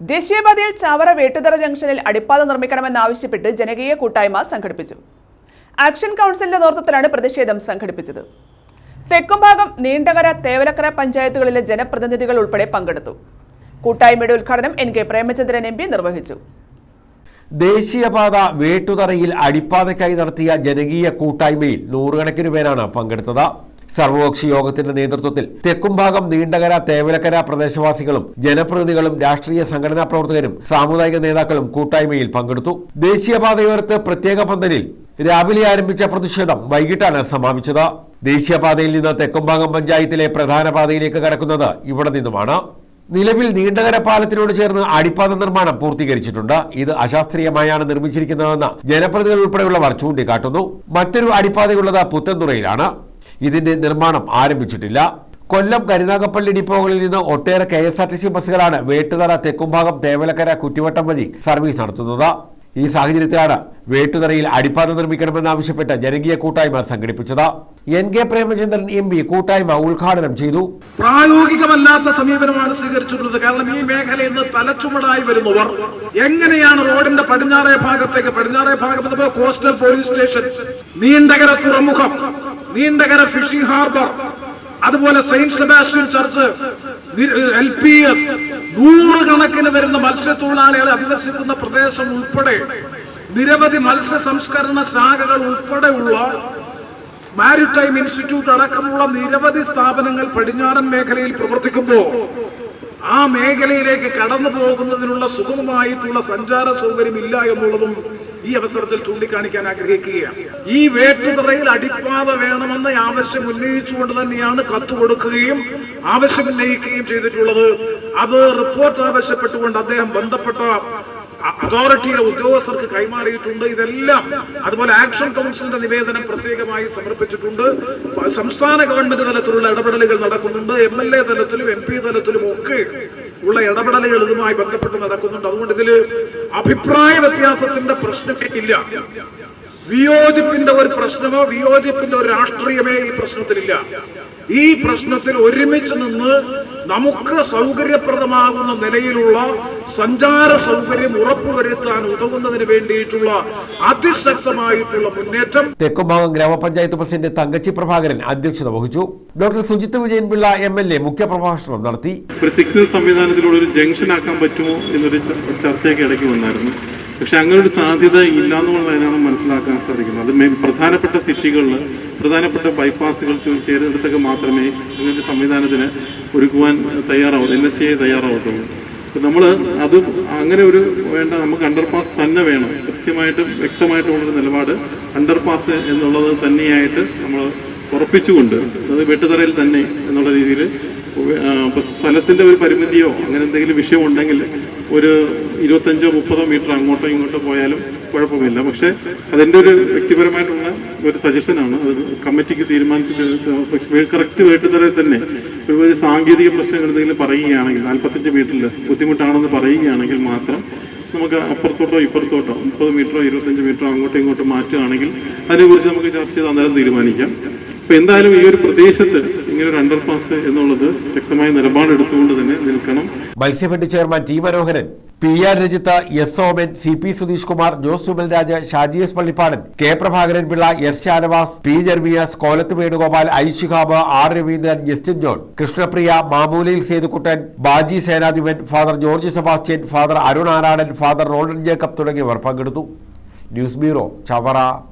ദേശീയപാതയിൽ ചാവറ വേട്ടുതറ ജംഗ്ഷനിൽ അടിപ്പാത നിർമ്മിക്കണമെന്നാവശ്യപ്പെട്ട് ജനകീയ കൂട്ടായ്മ സംഘടിപ്പിച്ചു. ആക്ഷൻ കൗൺസിലിന്റെ നേതൃത്വത്തിലാണ് പ്രതിഷേധം സംഘടിപ്പിച്ചത്. തെക്കുംഭാഗം നീണ്ടകര തേവലക്കര പഞ്ചായത്തുകളിലെ ജനപ്രതിനിധികൾ ഉൾപ്പെടെ പങ്കെടുത്തു. കൂട്ടായ്മയുടെ ഉദ്ഘാടനം N K Premachandran M P നിർവഹിച്ചു. ദേശീയപാത വേട്ടുതറയിൽ അടിപ്പാതയ്ക്കായി നടത്തിയ ജനകീയ കൂട്ടായ്മയിൽ നൂറുകണക്കിന് പേരാണ് പങ്കെടുത്തത്. സർവകക്ഷി യോഗത്തിന്റെ നേതൃത്വത്തിൽ തെക്കുംഭാഗം നീണ്ടകര തേവലക്കര പ്രദേശവാസികളും ജനപ്രതിനിധികളും രാഷ്ട്രീയ സംഘടനാ പ്രവർത്തകരും സാമുദായിക നേതാക്കളും കൂട്ടായ്മയിൽ പങ്കെടുത്തു. ദേശീയപാതയോരത്ത് പ്രത്യേക പന്തലിൽ രാവിലെ ആരംഭിച്ച പ്രതിഷേധം വൈകിട്ടാണ് സമാപിച്ചത്. ദേശീയപാതയിൽ നിന്ന് തെക്കുംഭാഗം പഞ്ചായത്തിലെ പ്രധാന പാതയിലേക്ക് കടക്കുന്നത് ഇവിടെ നിന്നുമാണ്. നിലവിൽ നീണ്ടകര പാലത്തിനോട് ചേർന്ന് അടിപ്പാത നിർമ്മാണം പൂർത്തീകരിച്ചിട്ടുണ്ട്. ഇത് അശാസ്ത്രീയമായാണ് നിർമ്മിച്ചിരിക്കുന്നതെന്ന് ജനപ്രതിനിധികൾ ഉൾപ്പെടെയുള്ളവർ ചൂണ്ടിക്കാട്ടുന്നു. മറ്റൊരു അടിപ്പാതയുള്ളത് പുത്തൻതുറയിലാണ്. ഇതിന്റെ നിർമ്മാണം ആരംഭിച്ചിട്ടില്ല. കൊല്ലം കരുനാഗപ്പള്ളി ഡിപ്പോകളിൽ നിന്ന് ഒട്ടേറെ K S R T C ബസ്സുകളാണ് Vettuthara Thekkumbhagam Thevalakkara Kuttivattam വഴി സർവീസ് നടത്തുന്നത്. ഈ സാഹചര്യത്തിലാണ് വേട്ടുതറയിൽ അടിപ്പാത നിർമ്മിക്കണമെന്നാവശ്യപ്പെട്ട് ജനകീയ കൂട്ടായ്മ സംഘടിപ്പിച്ചത്. N K Premachandran M P കൂട്ടായ്മ ഉദ്ഘാടനം ചെയ്തു. പ്രായോഗികമല്ലാത്ത സമീപനമാണ് സ്വീകരിച്ചിട്ടുള്ളത്. കാരണം ഈ മേഖലയിൽ നിന്ന് തലച്ചുമടായി വരുന്നവർ എങ്ങനെയാണ് റോഡിന്റെ പടിഞ്ഞാറേ ഭാഗത്തേക്ക് പടിഞ്ഞാറേ ഭാഗം കോസ്റ്റൽ പോലീസ് സ്റ്റേഷൻ നീണ്ടകര തുറമുഖം നീണ്ടകര ഫിഷിംഗ് ഹാർബർ അതുപോലെ saint Sebastian church L P S നൂറുകണക്കിന് വരുന്ന മത്സ്യത്തൊഴിലാളികളെ അധിവസിക്കുന്ന പ്രദേശം ഉൾപ്പെടെ നിരവധി മത്സ്യ സംസ്കരണ ശാഖകൾ ഉൾപ്പെടെയുള്ള മാരിടൈം ഇൻസ്റ്റിറ്റ്യൂട്ട് അടക്കമുള്ള നിരവധി സ്ഥാപനങ്ങൾ പടിഞ്ഞാറൻ മേഖലയിൽ പ്രവർത്തിക്കുമ്പോൾ ആ മേഖലയിലേക്ക് കടന്നു പോകുന്നതിനുള്ള സുഗമമായിട്ടുള്ള സഞ്ചാര സൗകര്യം ഇല്ല എന്നുള്ളതും ഈ അവസരത്തിൽ ചൂണ്ടിക്കാണിക്കാൻ ആഗ്രഹിക്കുകയാണ്. ഈ വേട്ടുതറയിൽ അടിപ്പാത വേണമെന്ന ആവശ്യം ഉന്നയിച്ചുകൊണ്ട് തന്നെയാണ് കത്ത് കൊടുക്കുകയും ആവശ്യം ഉന്നയിക്കുകയും ചെയ്തിട്ടുള്ളത്. അത് റിപ്പോർട്ട് ആവശ്യപ്പെട്ടുകൊണ്ട് അദ്ദേഹം ബന്ധപ്പെട്ട അതോറിറ്റിയുടെ ഉദ്യോഗസ്ഥർക്ക് കൈമാറിയിട്ടുണ്ട്. ഇതെല്ലാം അതുപോലെ ആക്ഷൻ കൗൺസിലിന്റെ നിവേദനം പ്രത്യേകമായി സമർപ്പിച്ചിട്ടുണ്ട്. സംസ്ഥാന ഗവൺമെന്റ് തലത്തിലുള്ള ഇടപെടലുകൾ നടക്കുന്നുണ്ട്. എം എൽ എ തലത്തിലും എം പി തലത്തിലും ഒക്കെ ഉള്ള ഇടപെടലുകൾ ഇതുമായി ബന്ധപ്പെട്ട് നടക്കുന്നുണ്ട്. അതുകൊണ്ട് ഇതിൽ അഭിപ്രായ വ്യത്യാസത്തിന്റെ പ്രശ്നമേ ഇല്ല. വിയോജിപ്പിന്റെ ഒരു പ്രശ്നമോ വിയോജിപ്പിന്റെ ഒരു രാഷ്ട്രീയമേ ഈ പ്രശ്നത്തിലില്ല. ഈ പ്രശ്നത്തിൽ ഒരുമിച്ച് നിന്ന് നമുക്ക് സൗകര്യപ്രദമാകുന്ന നിലയിലുള്ള സഞ്ചാര സൗകര്യം ഉറപ്പുവരുത്താൻ ഉതകുന്നതിന് വേണ്ടിയിട്ടുള്ള അതിശക്തമായിട്ടുള്ള മുന്നേറ്റം. തെക്കുംഭാഗം ഗ്രാമപഞ്ചായത്ത് പ്രസിഡന്റ് തങ്കച്ചി പ്രഭാകരൻ അധ്യക്ഷത വഹിച്ചു. Doctor Sujith Vijayanpillai M L A മുഖ്യപ്രഭാഷണം നടത്തി. ഒരു സിഗ്നൽ സംവിധാനത്തിലൂടെ ഒരു ജംഗ്ഷൻ ആക്കാൻ പറ്റുമോ എന്നൊരു ചർച്ചയൊക്കെ ഇടയ്ക്ക് വന്നായിരുന്നു. പക്ഷെ അങ്ങനെ ഒരു സാധ്യത ഇല്ലാന്നുള്ളതിനാണ് മനസ്സിലാക്കാൻ സാധിക്കുന്നത്. അത് പ്രധാനപ്പെട്ട സിറ്റികളിൽ പ്രധാനപ്പെട്ട ബൈപ്പാസുകൾ ചേരുന്നിടത്തൊക്കെ മാത്രമേ അങ്ങനെ ഒരു സംവിധാനത്തിന് ഒരുക്കുവാൻ തയ്യാറാവുള്ളൂ എൻ എച്ച് എ തയ്യാറാവത്തുള്ളൂ നമ്മൾ അത് അങ്ങനെ ഒരു വേണ്ട നമുക്ക് അണ്ടർപാസ് തന്നെ വേണം. കൃത്യമായിട്ടും വ്യക്തമായിട്ടുള്ളൊരു നിലപാട് അണ്ടർപാസ് എന്നുള്ളത് തന്നെയായിട്ട് നമ്മൾ ഉറപ്പിച്ചുകൊണ്ട് അത് വെട്ടുതറയിൽ തന്നെ എന്നുള്ള രീതിയിൽ സ്ഥലത്തിന്റെ ഒരു പരിമിതിയോ അങ്ങനെ എന്തെങ്കിലും വിഷയം ഉണ്ടെങ്കിൽ ഒരു ഇരുപത്തഞ്ചോ മുപ്പതോ മീറ്റർ അങ്ങോട്ടോ ഇങ്ങോട്ടോ പോയാലും കുഴപ്പമില്ല. പക്ഷേ അതെന്റെ ഒരു വ്യക്തിപരമായിട്ടുള്ള ഒരു സജഷനാണ്. അത് കമ്മിറ്റിക്ക് തീരുമാനിച്ചിട്ട് കറക്റ്റ് വേട്ടുതറയിൽ തന്നെ ഒരു സാങ്കേതിക പ്രശ്നങ്ങൾ എന്തെങ്കിലും പറയുകയാണെങ്കിൽ നാൽപ്പത്തഞ്ച് മീറ്ററിൽ ബുദ്ധിമുട്ടാണെന്ന് പറയുകയാണെങ്കിൽ മാത്രം നമുക്ക് അപ്പുറത്തോട്ടോ ഇപ്പുറത്തോട്ടോ മുപ്പത് മീറ്ററോ ഇരുപത്തഞ്ച് മീറ്ററോ അങ്ങോട്ടോ ഇങ്ങോട്ടോ മാറ്റുകയാണെങ്കിൽ അതിനെക്കുറിച്ച് നമുക്ക് ചർച്ച ചെയ്ത് അന്നേരം തീരുമാനിക്കാം. അപ്പോൾ എന്തായാലും ഈ ഒരു പ്രദേശത്ത് ഇങ്ങനെ ഒരു അണ്ടർപാസ് എന്നുള്ളത് ശക്തമായ നിലപാടെടുത്തുകൊണ്ട് തന്നെ നിൽക്കണം. Matsyafed chairman T Manoharan P R Rajith S Oman C P Sudheesh Kumar Jose Subalraj Shaji S Pallippadan K Prabhakaran Pillai S Shanavas P Jermias Kolath Venugopal I Shihab R Raveendran Justin John Krishnapriya Mamoolayil Sethukuttan Baji Senadhipan father George Sebastian father Arun Aradan father Roldan Jacob തുടങ്ങിയവർ പങ്കെടുത്തു. News bureau Chavara.